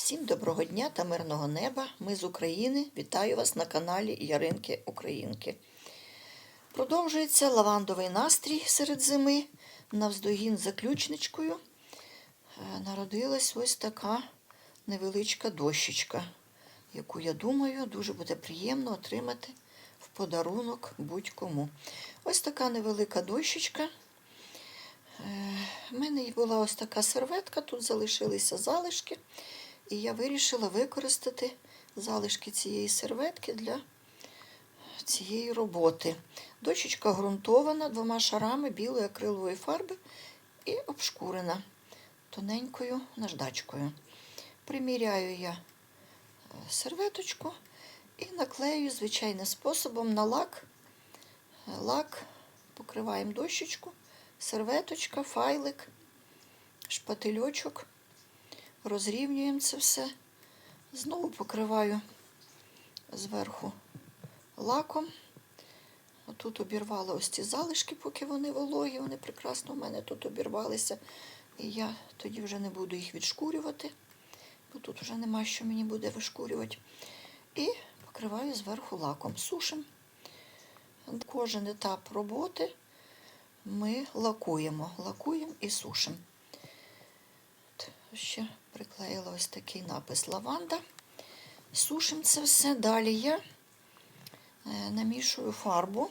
Всім доброго дня та мирного неба. Ми з України. Вітаю вас на каналі Яринки Українки. Продовжується лавандовий настрій серед зими. Навздогін за ключничкою е, народилась ось така невеличка дощечка, яку, я думаю, дуже буде приємно отримати в подарунок будь-кому. Ось така невелика дощечка. У мене була ось така серветка, тут залишилися залишки, і я вирішила використати залишки цієї серветки для цієї роботи. Дощечка ґрунтована двома шарами білої акрилової фарби і обшкурена тоненькою наждачкою. Приміряю я е, серветочку і наклею звичайним способом на лак. Лак покриваємо дощечку серветочка, файлик, шпательочок. Розрівнюємо це все. Знову покриваю зверху лаком. Тут обірвала ось ці залишки, поки вони вологі, вони прекрасно в мене тут обірвалися. І я тоді вже не буду їх відшкурювати, бо тут вже нема що мені буде вишкурювати. І покриваю зверху лаком. Сушим. Кожен етап роботи ми лакуємо, лакуємо і сушимо. Ще приклеїла ось такий напис лаванда. Сушимо це все. Далі я е, намішую фарбу,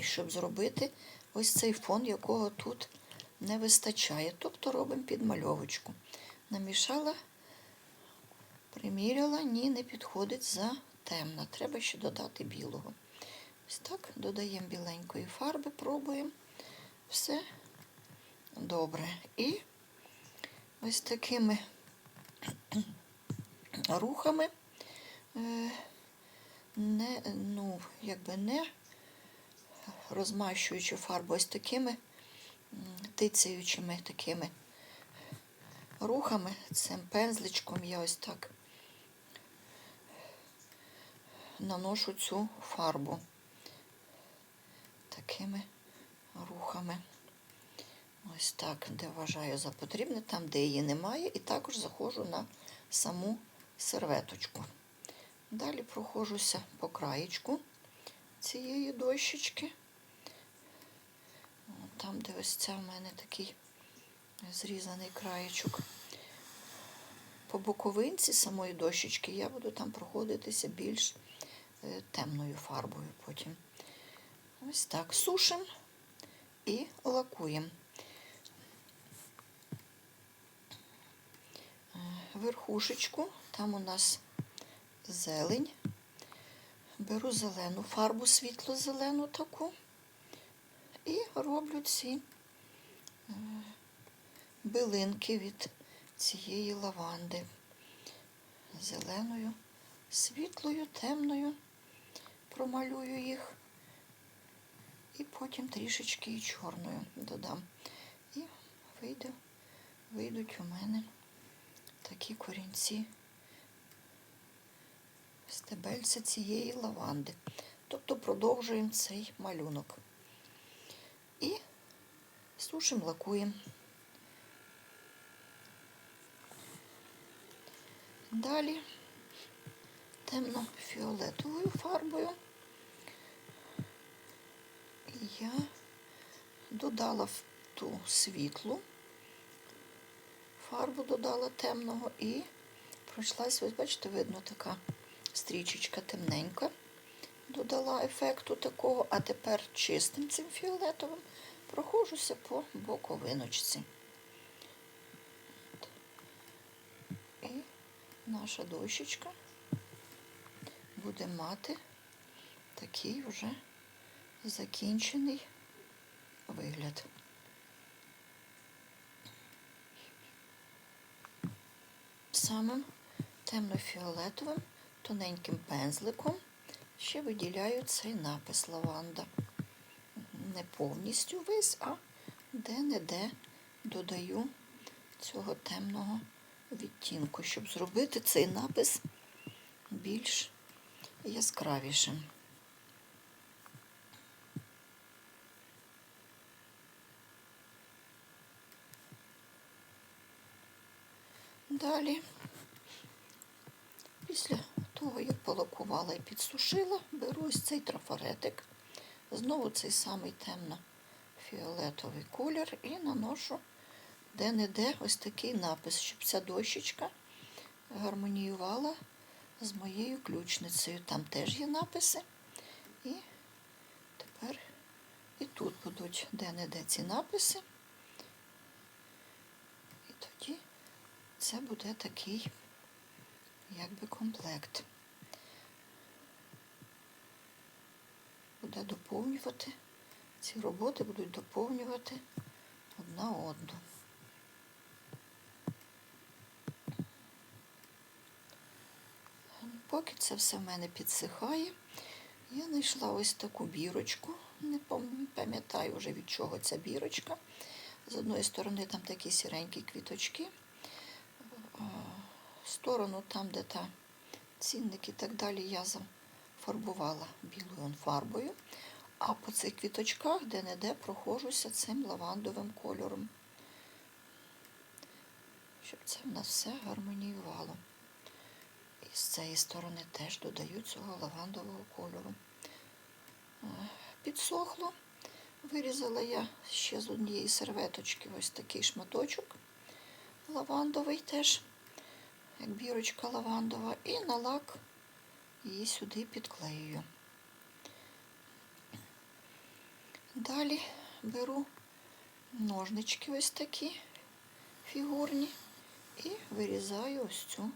щоб зробити ось цей фон, якого тут не вистачає. Тобто робимо підмальовочку. Намішала, приміряла, ні, не підходить за темно. Треба ще додати білого. Ось так, додаємо біленької фарби, пробуємо. Все добре. І ось такими рухами, е, не, ну, якби не розмащуючи фарбу, ось такими тицяючими такими рухами, цим пензличком я ось так наношу цю фарбу. Такими рухами. Ось так, де вважаю за потрібне, там, де її немає, і також заходжу на саму серветочку. Далі прохожуся по краєчку цієї дощечки. Там, де ось ця в мене такий зрізаний краєчок. По боковинці самої дощечки я буду там проходитися більш е, темною фарбою потім. Ось так сушимо і лакуємо. Верхушечку, там у нас зелень. Беру зелену фарбу, світло-зелену таку і роблю ці е, билинки від цієї лаванди. Зеленою, світлою, темною промалюю їх. І потім трішечки і чорною додам. І вийде, вийдуть у мене такі корінці стебельця цієї лаванди. Тобто продовжуємо цей малюнок. І сушимо, лакуємо. Далі темно-фіолетовою фарбою я додала в ту світлу, фарбу додала темного і пройшлась, ось бачите, видно, така стрічечка темненька. Додала ефекту такого, а тепер чистим цим фіолетовим проходжуся по боковиночці. І наша дощечка буде мати такий вже закінчений вигляд. Самим темно-фіолетовим тоненьким пензликом ще виділяю цей напис лаванда. Не повністю весь, а де-не-де додаю цього темного відтінку, щоб зробити цей напис більш яскравішим. Далі, після того, як полакувала і підсушила, беру ось цей трафаретик. Знову цей самий темно-фіолетовий колір і наношу де-не-де ось такий напис, щоб ця дощечка гармоніювала з моєю ключницею. Там теж є написи. І тепер і тут будуть де-не-де ці написи. І тоді це буде такий якби комплект. Буде доповнювати, ці роботи будуть доповнювати одна одну. Поки це все в мене підсихає, я знайшла ось таку бірочку. Не пам'ятаю вже від чого ця бірочка. З одної сторони там такі сіренькі квіточки, сторону там, де та цінник і так далі, я зафарбувала білою фарбою. А по цих квіточках де-не-де прохожуся цим лавандовим кольором, щоб це в нас все гармоніювало. І з цієї сторони теж додаю цього лавандового кольору. Е, Підсохло. Вирізала я ще з однієї серветочки ось такий шматочок лавандовий теж, як бірочка лавандова, і на лак її сюди підклеюю. Далі беру ножнички ось такі фігурні і вирізаю ось цю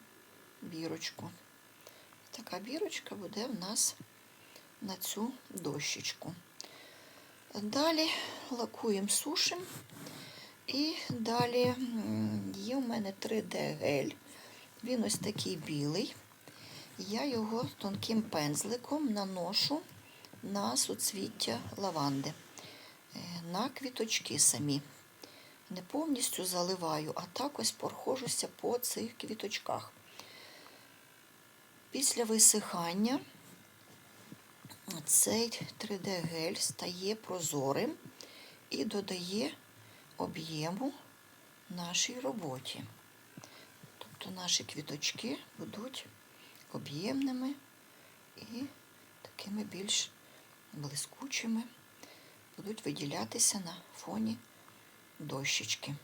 бірочку. Така бірочка буде в нас на цю дощечку. Далі лакуємо сушим. І далі є у мене 3D гель. Він ось такий білий. Я його тонким пензликом наношу на суцвіття лаванди, е, на квіточки самі. Не повністю заливаю, а так ось прохожуся по цих квіточках. Після висихання цей 3D-гель стає прозорим і додає об'єму нашій роботі. Тобто наші квіточки будуть об'ємними і такими більш блискучими, будуть виділятися на фоні дощечки.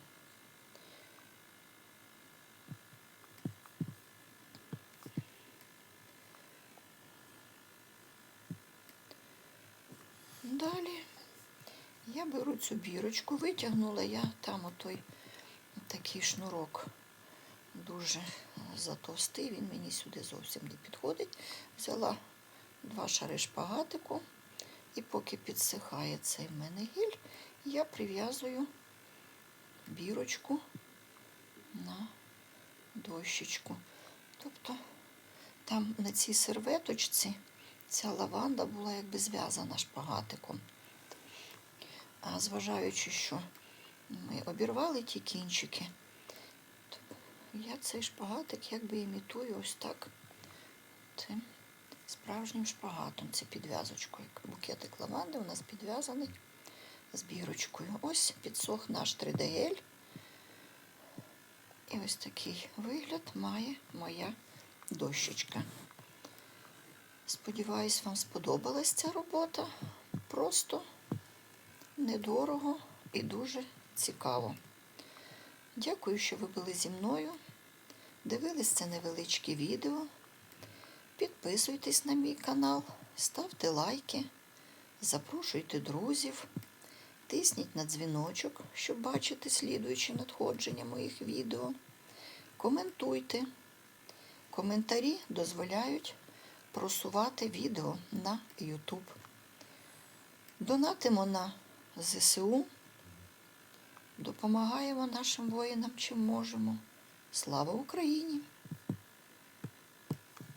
Далі я беру цю бірочку, витягнула я там отой такий шнурок дуже затовстий, він мені сюди зовсім не підходить. Взяла два шари шпагатику, і поки підсихає цей мене гіль, я прив'язую бірочку на дощечку. Тобто там на цій серветочці ця лаванда була якби зв'язана шпагатиком. А зважаючи, що ми обірвали ті кінчики, я цей шпагатик якби імітую ось так цим справжнім шпагатом. Це підв'язочкою. Букетик лаванди у нас підв'язаний з бірочкою. Ось підсох наш 3D-гель. І ось такий вигляд має моя дощечка. Сподіваюсь, вам сподобалась ця робота. Просто недорого і дуже цікаво. Дякую, що ви були зі мною. Дивились це невеличке відео. Підписуйтесь на мій канал, ставте лайки, запрошуйте друзів, тисніть на дзвіночок, щоб бачити слідуючі надходження моїх відео. Коментуйте. Коментарі дозволяють просувати відео на YouTube. Донатимо на ЗСУ, допомагаємо нашим воїнам, чим можемо. Слава Україні!